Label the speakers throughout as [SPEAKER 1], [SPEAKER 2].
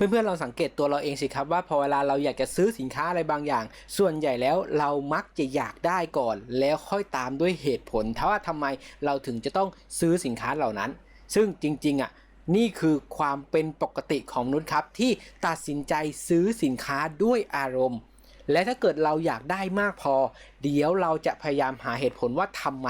[SPEAKER 1] เพื่อนๆลองสังเกตตัวเราเองสิครับว่าพอเวลาเราอยากจะซื้อสินค้าอะไรบางอย่าง ส่วนใหญ่แล้วเรามักจะอยากได้ก่อน แล้วค่อยตามด้วยเหตุผลถ้าว่าทำไมเราถึงจะต้องซื้อสินค้าเหล่านั้น ซึ่งจริงๆอะนี่คือความเป็นปกติของมนุษย์ครับ ที่ตัดสินใจซื้อสินค้าด้วยอารมณ์ และถ้าเกิดเราอยากได้มากพอ เดี๋ยวเราจะพยายามหาเหตุผลว่าทำไม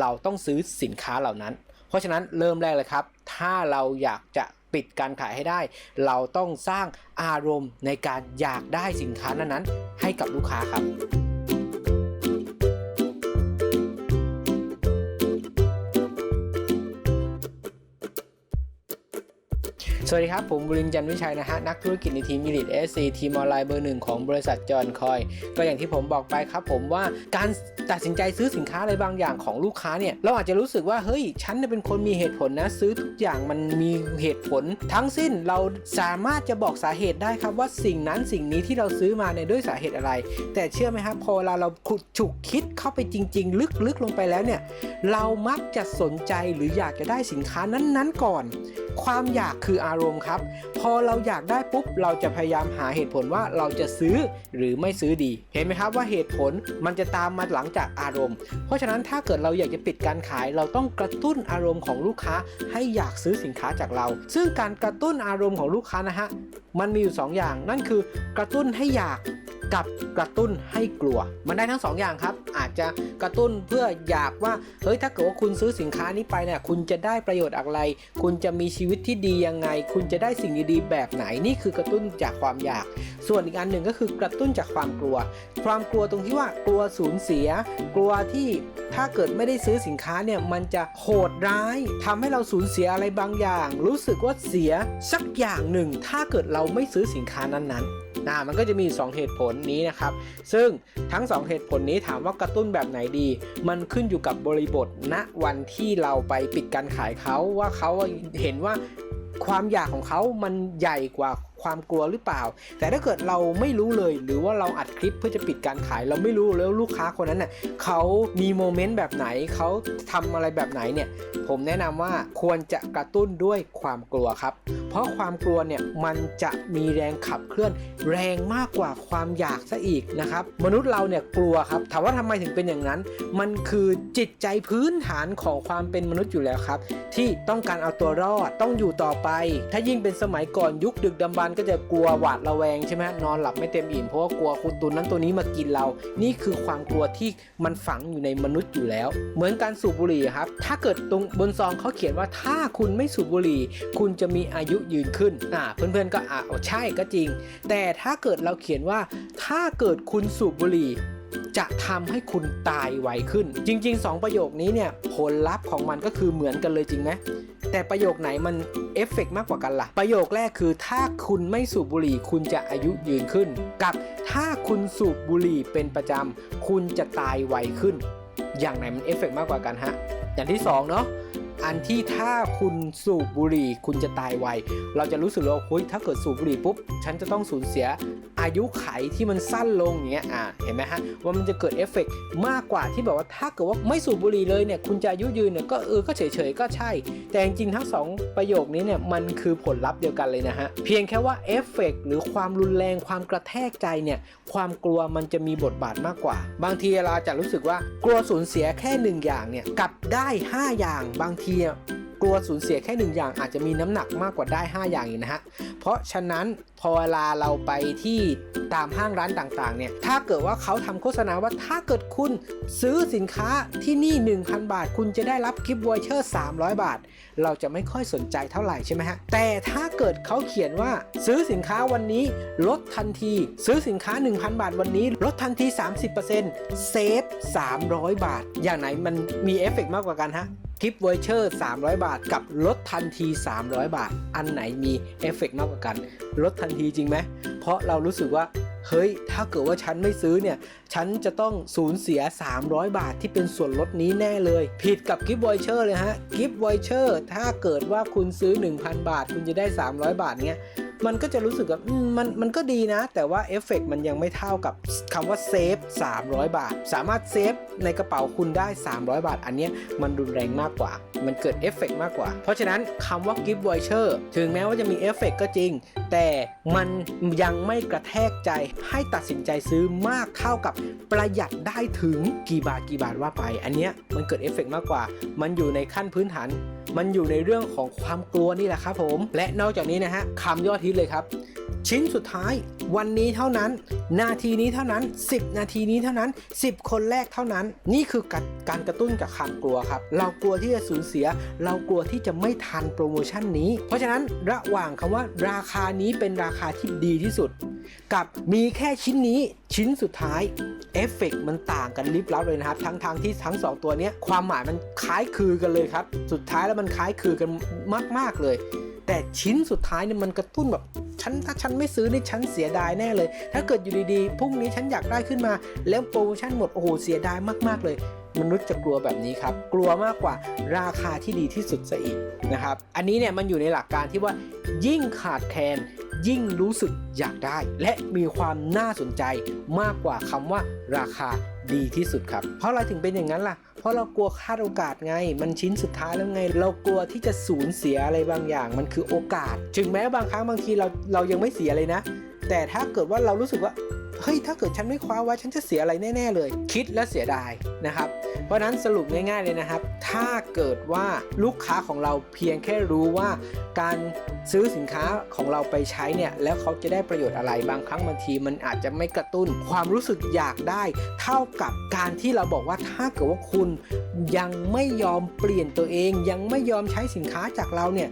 [SPEAKER 1] เราต้องซื้อสินค้าเหล่านั้น เพราะฉะนั้นเริ่มแรกเลยครับ ถ้าเราอยากจะปิดการขายให้ได้ เราต้องสร้างอารมณ์ในการอยากได้สินค้านั้นๆให้กับลูกค้าครับ สวัสดีครับ ผมบุรินทร์จันทร์วิชัยนะฮะ นักธุรกิจในทีม Elite SC ทีมออนไลน์เบอร์หนึ่งของบริษัทจอห์นคอย ก็อย่างที่ผมบอกไปครับผมว่าการตัดสินใจซื้อสินค้าอะไรบางอย่างของลูกค้าเนี่ย เราอาจจะรู้สึกว่า เฮ้ย ฉันเป็นคนมีเหตุผลนะ ซื้อทุกอย่างมันมีเหตุผล ทั้งสิ้นเราสามารถจะบอกสาเหตุได้ครับว่าสิ่งนั้นสิ่งนี้ที่เราซื้อมาเนี่ยด้วยสาเหตุอะไร แต่เชื่อไหมครับพอเวลาเราขุดฉุกคิดเข้าไปจริง ๆ ลึกๆลงไปแล้วเนี่ยเรามักจะสนใจหรืออยากจะได้สินค้านั้นๆ ก่อน ความอยากคืออารมณ์ครับ พอเราอยากได้ปุ๊บ เราจะพยายามหาเหตุผลว่าเราจะซื้อหรือไม่ซื้อดี เห็นไหมครับว่าเหตุผลมันจะตามมาหลังจากอารมณ์ เพราะฉะนั้นถ้าเกิดเราอยากจะปิดการขาย เราต้องกระตุ้นอารมณ์ของลูกค้าให้อยากซื้อสินค้าจากเรา ซึ่งการกระตุ้นอารมณ์ของลูกค้านะฮะมันมีอยู่2อย่างนั่นคือกระตุ้นให้อยาก กับกระตุ้นให้กลัว มันได้ทั้ง2ออย่างครับ อาจจะกระตุ้นเพื่ออยากว่า เฮ้ย ถ้าเกิดว่าคุณซื้อสินค้านี้ไปเนี่ย คุณจะได้ประโยชน์อะไร คุณจะมีชีวิตที่ดียังไง คุณจะได้สิ่งดีๆแบบไหน นี่คือกระตุ้นจากความอยาก ส่วนอีกอันหนึ่งก็คือกระตุ้นจากความกลัว ความกลัวตรงที่ว่ากลัวสูญเสีย กลัวที่ถ้าเกิดไม่ได้ซื้อสินค้าเนี่ย มันจะโหดร้ายทำให้เราสูญเสียอะไรบางอย่าง รู้สึกว่าเสียสักอย่างหนึ่ง ถ้าเกิดเราไม่ซื้อสินค้านั้นๆ นะมันก็จะมี 2 เหตุผลนี้นะครับ ซึ่งทั้ง 2 เหตุผลนี้ถามว่ากระตุ้นแบบไหนดี มันขึ้นอยู่กับบริบทณวันที่เราไปปิดการขายเขาว่าเขาเห็นว่าความอยากของเขามันใหญ่กว่า ความกลัวหรือเปล่า แต่ถ้าเกิดเราไม่รู้เลย หรือว่าเราอัดคลิปเพื่อจะปิดการขาย เราไม่รู้แล้วลูกค้าคนนั้นน่ะเขามีโมเมนต์แบบไหนเขาทำอะไรแบบไหนเนี่ย ผมแนะนำว่าควรจะกระตุ้นด้วยความกลัวครับ เพราะความกลัวเนี่ยมันจะมีแรงขับเคลื่อนแรงมากกว่าความอยากซะอีกนะครับ มนุษย์เราเนี่ยกลัวครับถามว่าทำไมถึงเป็นอย่างนั้น มันคือจิตใจพื้นฐานของความเป็นมนุษย์อยู่แล้วครับ ที่ต้องการเอาตัวรอดต้องอยู่ต่อไป ถ้ายิ่งเป็นสมัยก่อนยุคดึกดำบรรันก็จะกลัวหวาดระแวงใช่ไหมนอนหลับไม่เต็มอิ่มเพราะว่ากลัวคุณตัวนั้นตัวนี้มากินเรา นี่คือความกลัวที่มันฝังอยู่ในมนุษย์อยู่แล้ว เหมือนการสูบบุหรี่ครับ ถ้าเกิดตรงบนซองเขาเขียนว่าถ้าคุณไม่สูบบุหรี่ คุณจะมีอายุยืนขึ้นอ่าเพื่อนๆก็อ่าใช่ก็จริง แต่ถ้าเกิดเราเขียนว่าถ้าเกิดคุณสูบบุหรี่ จะทำให้คุณตายไวขึ้น จริง ๆ 2 ประโยคนี้เนี่ยผลลัพธ์ของมันก็คือเหมือนกันเลยจริงไหมแต่ประโยคไหนมันเอฟเฟกต์มากกว่ากันละ่ะ ประโยคแรกคือถ้าคุณไม่สูบบุหรี่คุณจะอายุยืนขึ้น กับถ้าคุณสูบบุหรี่เป็นประจำคุณจะตายไวขึ้น อย่างไหนมันเอฟเฟกต์มากกว่ากันฮะ อย่างที่2เนาะอันที่ถ้าคุณสูบบุหรี่คุณจะตายไว เราจะรู้สึกว่าเฮ้ยถ้าเกิดสูบบุหรี่ปุ๊บ ฉันจะต้องสูญเสีย อายุไขที่มันสั้นลงอย่างเงี้ยอ่าเห็นไหมฮะว่ามันจะเกิดเอฟเฟกต์มากกว่าที่แบบว่าถ้าเกิดว่าไม่สูบบุหรี่เลยเนี่ยคุณจะอายุยืนเนี่ยก็เออก็เฉยๆก็ใช่ แต่จริงๆทั้งสองประโยคนี้เนี่ยมันคือผลลัพธ์เดียวกันเลยนะฮะเพียงแค่ว่าเอฟเฟกต์หรือความรุนแรงความกระแทกใจเนี่ยความกลัวมันจะมีบทบาทมากกว่า บางทีเราจะรู้สึกว่ากลัวสูญเสียแค่หนึ่งอย่างเนี่ยกลับได้ 5 อย่างบางที กลัวสูญเสียแค่หนึ่งอย่างอาจจะมีน้ำหนักมากกว่าได้ 5 อย่างอีกนะฮะ เพราะฉะนั้นพอเวลาเราไปที่ตามห้างร้านต่างๆเนี่ยถ้าเกิดว่าเขาทำโฆษณาว่าถ้าเกิดคุณซื้อสินค้าที่นี่ 1,000 บาท คุณจะได้รับกิฟต์วอเชอร์ 300 บาท เราจะไม่ค่อยสนใจเท่าไหร่ใช่ไหมฮะ แต่ถ้าเกิดเขาเขียนว่าซื้อสินค้าวันนี้ลดทันที ซื้อสินค้า 1,000 บาทวันนี้ ลดทันที 30%เซฟ 300 บาท อย่างไหนมันมีเอฟเฟกต์มากกว่ากันฮะ กิฟต์วอเชอร์ 300 บาท กับลดทันที 300 บาท อันไหนมีเอฟเฟกต์มากกว่ากัน ลดทันทีจริงไหม เพราะเรารู้สึกว่า เฮ้ย ถ้าเกิดว่าฉันไม่ซื้อเนี่ย ฉันจะต้องสูญเสีย 300 บาทที่เป็นส่วนลดนี้แน่เลย ผิดกับกิฟต์วอเชอร์เลยฮะ กิฟต์วอเชอร์ ถ้าเกิดว่าคุณซื้อ 1,000 บาท คุณจะได้ 300 บาทเนี้ย มันก็จะรู้สึกว่ามันมันก็ดีนะ แต่ว่าเอฟเฟกต์มันยังไม่เท่ากับคำว่าเซฟ300 บาท สามารถเซฟในกระเป๋าคุณได้ 300 บาท อันเนี้ยมันรุนแรงมากกว่า มันเกิดเอฟเฟกต์มากกว่า เพราะฉะนั้นคำว่า gift voucher ถึงแม้ว่าจะมีเอฟเฟกต์ก็จริง แต่มันยังไม่กระแทกใจให้ตัดสินใจซื้อมากเท่ากับประหยัดได้ถึงกี่บาทกี่บาทว่าไป อันเนี้ยมันเกิดเอฟเฟกต์มากกว่า มันอยู่ในขั้นพื้นฐาน มันอยู่ในเรื่องของความกลัวนี่แหละครับผม และนอกจากนี้นะฮะคำยอดฮิตเลยครับ ชิ้นสุดท้ายวันนี้เท่านั้น นาทีนี้เท่านั้น 10 นาทีนี้เท่านั้น 10 คนแรกเท่านั้น นี่คือการการกระตุ้นกับความกลัวครับ เรากลัวที่จะสูญเสีย เรากลัวที่จะไม่ทันโปรโมชั่นนี้ เพราะฉะนั้นระหว่างคำว่าราคานี้เป็นราคาที่ดีที่สุด กับมีแค่ชิ้นนี้ชิ้นสุดท้ายเอฟเฟกต์มันต่างกันลิบลับเลยนะครับ ทั้งทางที่ทั้งสองตัวเนี้ยความหมายมันคล้ายคลึอกันเลยครับ สุดท้ายแล้วมันคล้ายคลึอกันมาก ๆเลย แต่ชิ้นสุดท้ายเนี่ยมันกระตุ้นแบบฉันถ้าฉันไม่ซื้อนี่ฉันเสียดายแน่เลย ถ้าเกิดอยู่ดีๆพรุ่งนี้ฉันอยากได้ขึ้นมา แล้วโปรโมชั่นหมดโอ้โหเสียดายมากๆเลย มนุษย์จะกลัวแบบนี้ครับ กลัวมากกว่าราคาที่ดีที่สุดซะอีกนะครับอันนี้เนี่ยมันอยู่ในหลักการที่ว่ายิ่งขาดแคลน ยิ่งรู้สึกอยากได้ และมีความน่าสนใจมากกว่าคำว่าราคาดีที่สุดครับ เพราะอะไรถึงเป็นอย่างนั้นล่ะ เพราะเรากลัวคาดโอกาสไง มันชิ้นสุดท้ายแล้วไง เรากลัวที่จะสูญเสียอะไรบางอย่าง มันคือโอกาส ถึงแม้บางครั้งบางทีเราเรายังไม่เสียเลยนะ แต่ถ้าเกิดว่าเรารู้สึกว่า เฮ้ย ถ้าเกิดฉันไม่คว้าไว้ฉันจะเสียอะไรแน่ ๆ เลย คิดและเสียดายนะครับ เพราะฉะนั้นสรุปง่าย ๆเลยนะครับ ถ้าเกิดว่าลูกค้าของเราเพียงแค่รู้ว่าการซื้อสินค้าของเราไปใช้เนี่ยแล้วเขาจะได้ประโยชน์อะไรบางครั้งบางที มันอาจจะไม่กระตุ้นความรู้สึกอยากได้ เท่ากับการที่เราบอกว่าถ้าเกิดว่าคุณยังไม่ยอมเปลี่ยนตัวเอง ยังไม่ยอมใช้สินค้าจากเราเนี่ย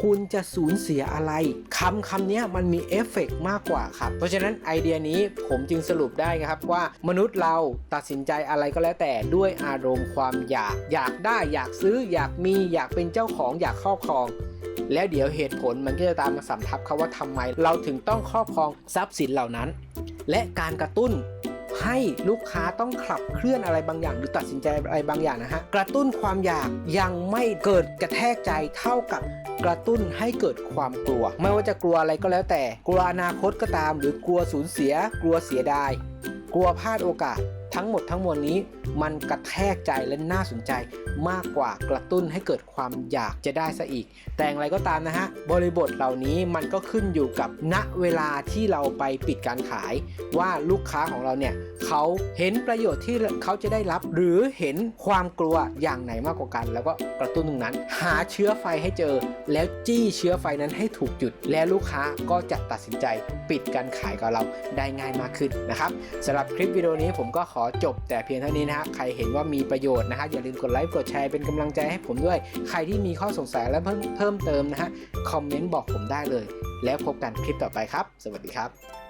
[SPEAKER 1] คุณจะสูญเสียอะไรคำคำนี้มันมีเอฟเฟกต์มากกว่าครับเพราะฉะนั้นไอเดียนี้ผมจึงสรุปได้นะครับว่ามนุษย์เราตัดสินใจอะไรก็แล้วแต่ด้วยอารมณ์ความอยาก อยากได้อยากซื้ออยากมีอยากเป็นเจ้าของอยากครอบครอง แล้วเดี๋ยวเหตุผลมันก็จะตามมาสำทับเขาว่าทำไม เราถึงต้องครอบครองทรัพย์สินเหล่านั้น และการกระตุ้นให้ลูกค้าต้องขับเคลื่อนอะไรบางอย่าง หรือตัดสินใจอะไรบางอย่างนะฮะ กระตุ้นความอยากยังไม่เกิดกระแทกใจเท่ากับกระตุ้นให้เกิดความกลัว ไม่ว่าจะกลัวอะไรก็แล้วแต่ กลัวอนาคตก็ตาม หรือกลัวสูญเสีย กลัวเสียดาย กลัวพลาดโอกาส ทั้งหมดทั้งมวลนี้มันกระแทกใจและน่าสนใจมากกว่ากระตุ้นให้เกิดความอยากจะได้ซะอีก แต่อย่างไรก็ตามนะฮะบริบทเหล่านี้มันก็ขึ้นอยู่กับณเวลาที่เราไปปิดการขาย ว่าลูกค้าของเราเนี่ยเขาเห็นประโยชน์ที่เขาจะได้รับ หรือเห็นความกลัวอย่างไหนมากกว่ากัน แล้วก็กระตุ้นตรงนั้น หาเชื้อไฟให้เจอ แล้วจี้เชื้อไฟนั้นให้ถูกจุด และลูกค้าก็จะตัดสินใจปิดการขายกับเราได้ง่ายมากขึ้นนะครับสำหรับคลิปวิดีโอนี้ผมก็ขอจบแต่เพียงเท่านี้นะฮะใครเห็นว่ามีประโยชน์นะฮะอย่าลืมกดไลค์กดแชร์เป็นกำลังใจให้ผมด้วย ใครที่มีข้อสงสัยและเพิ่มเพิ่มเติมนะฮะคอมเมนต์บอกผมได้เลย แล้วพบกันคลิปต่อไปครับ สวัสดีครับ